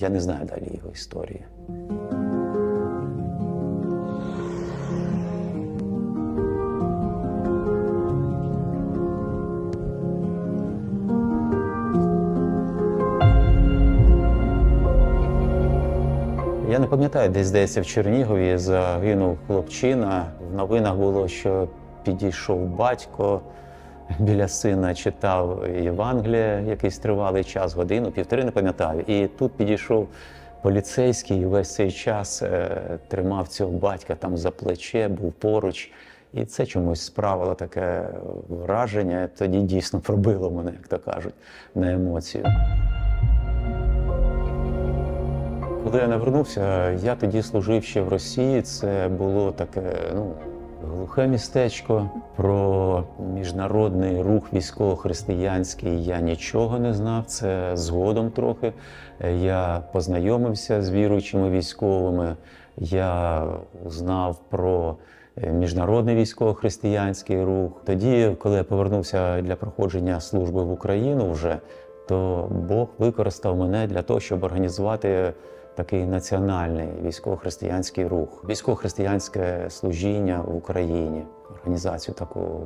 Я не знаю далі його історії. Я не пам'ятаю, десь здається в Чернігові загинув хлопчина. В новинах було, що підійшов батько біля сина, читав Євангелія якийсь тривалий час, годину, півтори, не пам'ятаю. І тут підійшов поліцейський і весь цей час е, тримав цього батька там за плече, був поруч. І це чомусь справило таке враження. Тоді дійсно пробило мене, як то кажуть, на емоцію. Коли я навернувся, я тоді служив ще в Росії. Це було таке, ну, глухе містечко. Про міжнародний рух військово-християнський я нічого не знав. Це згодом трохи. Я познайомився з віруючими військовими. Я знав про міжнародний військово-християнський рух. Тоді, коли я повернувся для проходження служби в Україну, вже то Бог використав мене для того, щоб організувати такий національний військово-християнський рух, військово-християнське служіння в Україні, організацію таку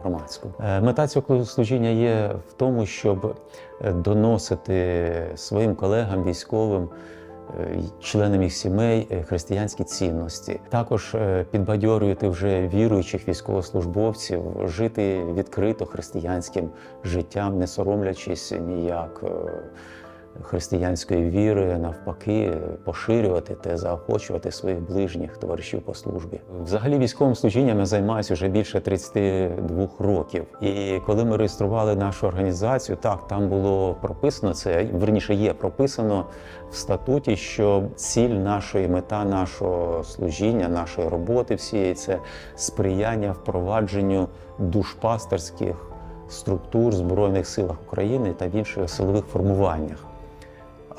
громадську. Е, Мета цього служіння є в тому, щоб е, доносити своїм колегам військовим. е, Членам їх сімей християнські цінності, також підбадьорювати вже віруючих військовослужбовців жити відкрито християнським життям, не соромлячись ніяк християнської віри, навпаки, поширювати те, заохочувати своїх ближніх товаришів по службі. Взагалі військовим служінням я займаюся вже більше 32 років. І коли ми реєстрували нашу організацію, так там було прописано це, верніше є прописано в статуті, що ціль нашої мета нашого служіння, нашої роботи всієї це сприяння впровадженню душпастерських структур Збройних силах України та в інших силових формуваннях.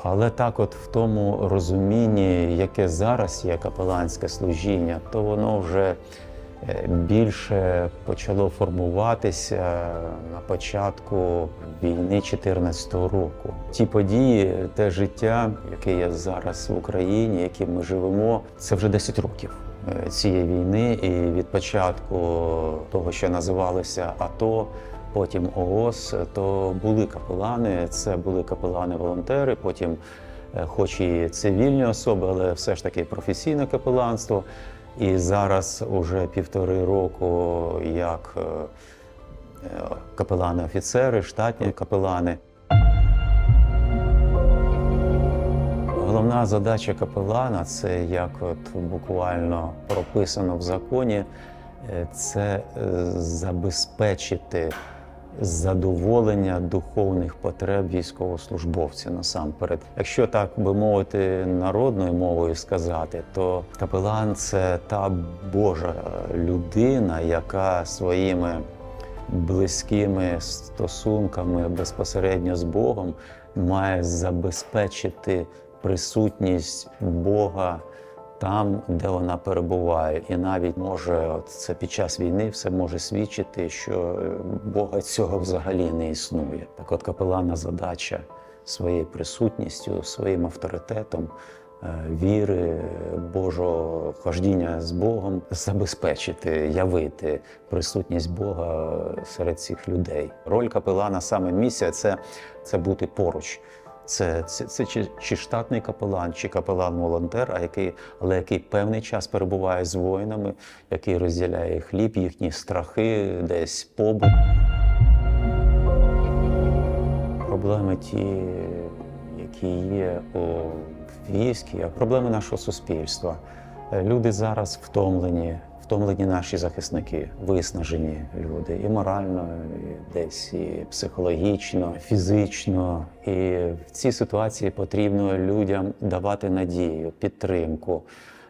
Але так, от в тому розумінні, яке зараз є капеланське служіння, то воно вже е, більше почало формуватися на початку війни 2014 року. Ті події, те життя, яке є зараз в Україні, яким ми живемо, це вже 10 років е, цієї війни. І від початку того, що називалося АТО, потім ООС, то були капелани. Це були капелани-волонтери, потім, е, хоч і цивільні особи, але все ж таки професійне капеланство. І зараз уже півтори року як е, е, капелани-офіцери, штатні капелани. Головна задача капелана це як от буквально прописано в законі, це забезпечити задоволення духовних потреб військовослужбовців насамперед. Якщо так би мовити народною мовою сказати, то капелан це та Божа людина, яка своїми близькими стосунками безпосередньо з Богом має забезпечити присутність Бога там, де вона перебуває, і навіть може це під час війни все може свідчити, що е, Бога цього взагалі не існує. Так, от капелана задача своєю присутністю, своїм авторитетом. е, Віри, Божого хождіння з Богом забезпечити, явити присутність Бога серед цих людей. Роль капелана, саме місія це, це бути поруч. Це, це, це чи, чи штатний капелан, чи капелан-волонтер, а який, але який певний час перебуває з воїнами, який розділяє хліб, їхні страхи, десь побут. Проблеми ті, які є у війську, а проблеми нашого суспільства. Люди зараз втомлені, втомлені наші захисники, виснажені люди і морально, і десь і психологічно, фізично. І в цій ситуації потрібно людям давати надію, підтримку.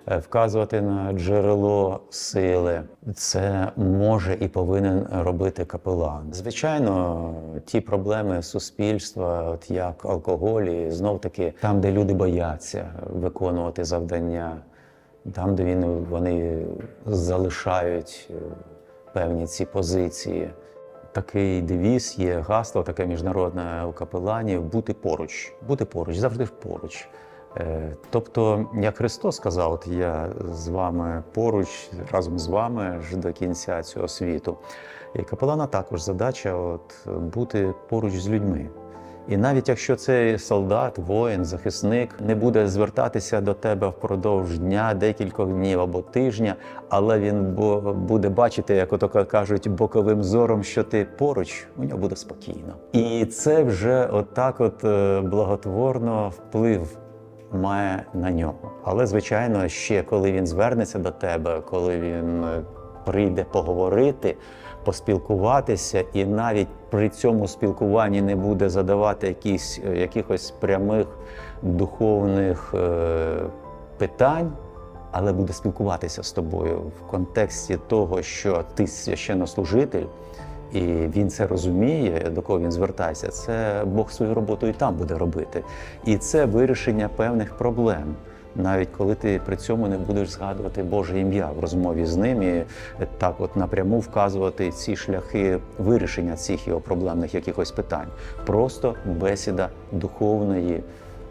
е, Вказувати на джерело сили, це може і повинен робити капелан. Звичайно, ті проблеми суспільства, от як алкоголь, і знов таки там, де люди бояться виконувати завдання, там, де він, вони залишають е, певні ці позиції. такий девіз, є гасло, таке міжнародне у капеланів бути поруч, бути поруч, завжди поруч. Е, Тобто, як Христос сказав, от я з вами поруч, разом з вами ж до кінця цього світу. І капелана також задача от, бути поруч з людьми. І навіть якщо цей солдат, воїн, захисник не буде звертатися до тебе впродовж дня, декількох днів або тижня, але він буде бачити, як ото кажуть, боковим зором, що ти поруч, у нього буде спокійно. І це вже отак, от е, благотворно вплив має на нього. Але звичайно, ще коли він звернеться до тебе, коли він е, прийде поговорити, поспілкуватися, і навіть при цьому спілкуванні не буде задавати якісь, е, якихось прямих духовних е, питань. Але буде спілкуватися з тобою в контексті того, що ти священнослужитель, і він це розуміє, до кого він звертається. Це Бог свою роботу і там буде робити. І це вирішення певних проблем. Навіть коли ти при цьому не будеш згадувати Боже ім'я в розмові з ним і так, от напряму вказувати ці шляхи вирішення цих його проблемних якихось питань. Просто бесіда духовної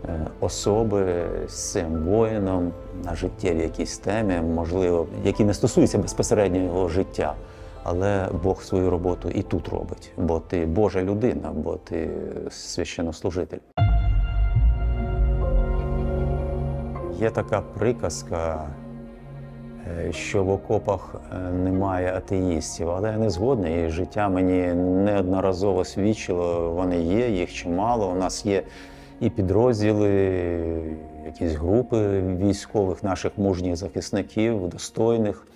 е, особи з цим воїном на життєві якісь темі, можливо, які не стосуються безпосередньо його життя. Але Бог свою роботу і тут робить, бо ти Божа людина, бо ти священнослужитель. Є така приказка, е, що в окопах е, немає атеїстів, але я не згодний. Життя мені неодноразово свідчило, вони є, їх чимало. У нас є і підрозділи, якісь групи військових, наших мужніх захисників, достойних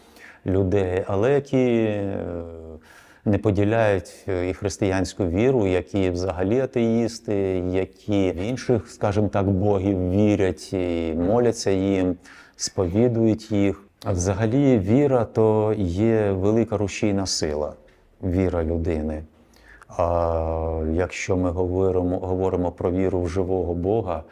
людей, але які е, не поділяють е, і християнську віру, які взагалі атеїсти, які в інших, скажімо так, богів вірять і моляться їм, сповідують їх. А взагалі віра то є велика рушійна сила, віра людини. А якщо ми говоримо, говоримо про віру в живого Бога,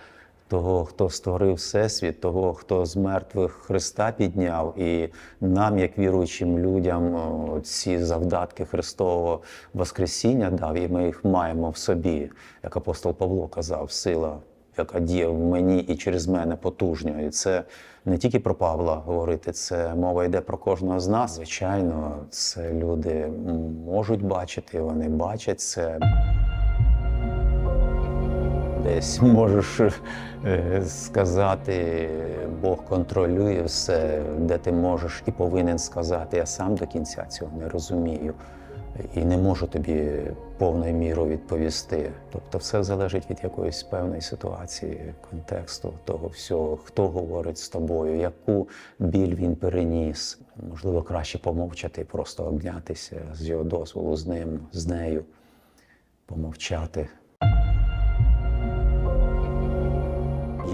того, хто створив Всесвіт, того, хто з мертвих Христа підняв, і нам, як віруючим людям, ці завдатки Христового Воскресіння дав, і ми їх маємо в собі, як апостол Павло казав, сила, яка діє в мені і через мене потужньо. І це не тільки про Павла говорити, це мова йде про кожного з нас. Звичайно, це люди можуть бачити, вони бачать це десь можеш е, сказати, Бог контролює все, де ти можеш і повинен сказати. Я сам до кінця цього не розумію і не можу тобі повною мірою відповісти. Тобто, все залежить від якоїсь певної ситуації, контексту того всього, хто говорить з тобою, яку біль він переніс. Можливо, краще помовчати, просто обнятися з його дозволу з ним, з нею, помовчати.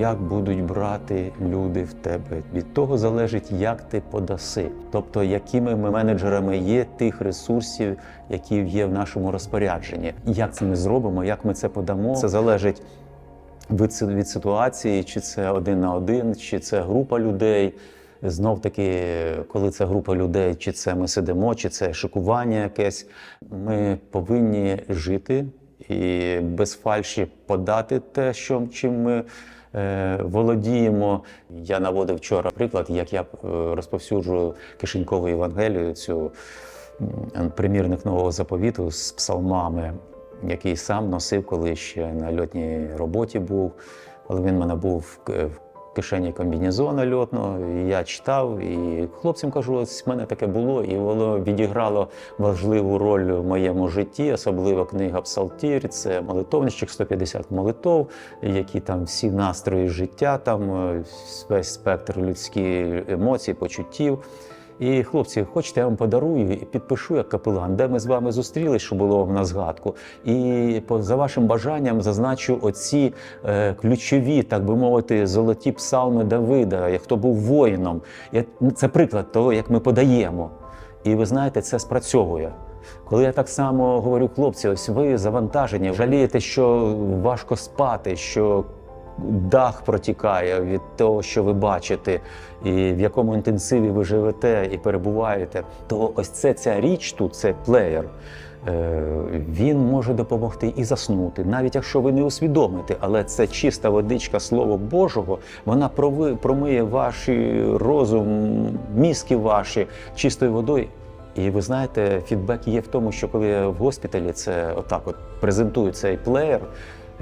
Як будуть брати люди в тебе? Від того залежить, як ти подаси, тобто якими ми менеджерами є тих ресурсів, які є в нашому розпорядженні. Як це ми зробимо, як ми це подамо, це залежить від, ситуації, чи це один на один, чи це група людей. Знов таки, коли це група людей, чи це ми сидимо, чи це шикування якесь, ми повинні жити і без фальші подати те, що чим ми володіємо. Я наводив вчора приклад, як я е, розповсюджую кишенькову Євангелію, цю примірник нового заповіту з псалмами, який сам носив, коли ще на льотній роботі був. Коли він в мене був к- в кишені комбінезона льотного, я читав, і хлопцям кажу, ось в мене таке було, і воно відіграло важливу роль в моєму житті, особливо книга Псалтір, це молитовничок, 150 молитов, які там всі настрої життя, там е, весь спектр людських емоцій, почуттів. І хлопці, хочете, я вам подарую і підпишу як капелан, де ми з вами зустрілись, що було на згадку. І за вашим бажанням зазначу оці е, ключові, так би мовити, золоті псалми Давида, як хто був воїном. Ну, це приклад того, як ми подаємо. І ви знаєте, це спрацьовує. Коли я так само говорю, хлопці, ось ви завантажені, жалієте, що важко спати, що дах протікає від того, що ви бачите, і в якому інтенсиві ви живете і перебуваєте, то ось це ця річ тут, це плеєр. е, Він може допомогти і заснути, навіть якщо ви не усвідомите, але це чиста водичка Слова Божого, вона промиє ваш розум, мізки ваші чистою водою. І ви знаєте, фідбек є в тому, що коли я в госпіталі це отак от презентую цей плеєр,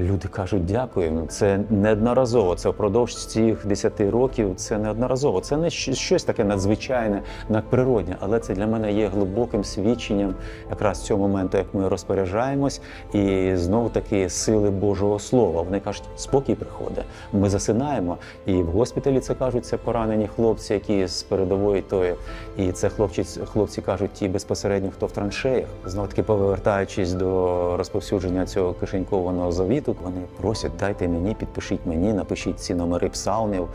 люди кажуть дякую. Це неодноразово. Це впродовж цих 10 років. Це неодноразово. Це не щось таке надзвичайне, надприродне, але це для мене є глибоким свідченням якраз цього моменту, як ми розпоряджаємось, і знову таки сили Божого Слова. Вони кажуть, спокій приходить. Ми засинаємо. І в госпіталі це кажуть, це поранені хлопці, які з передової тої. І це хлопці, хлопці кажуть, ті безпосередньо, хто в траншеях. Знову таки повертаючись до розповсюдження цього кишенькованого завіту, вони просять, дайте мені, підпишіть мені, напишіть ці номери псалмів.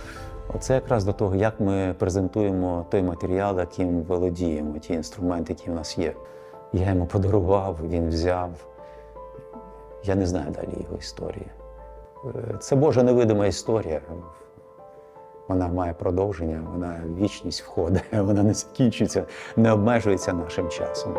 Оце якраз до того, як ми презентуємо той матеріал, яким володіємо, ті інструменти, які в нас є. Я йому подарував, він взяв. Я не знаю далі його історії. Е, Це Божа невидима історія. Вона має продовження, вона в вічність входить, вона не закінчується, не обмежується нашим часом.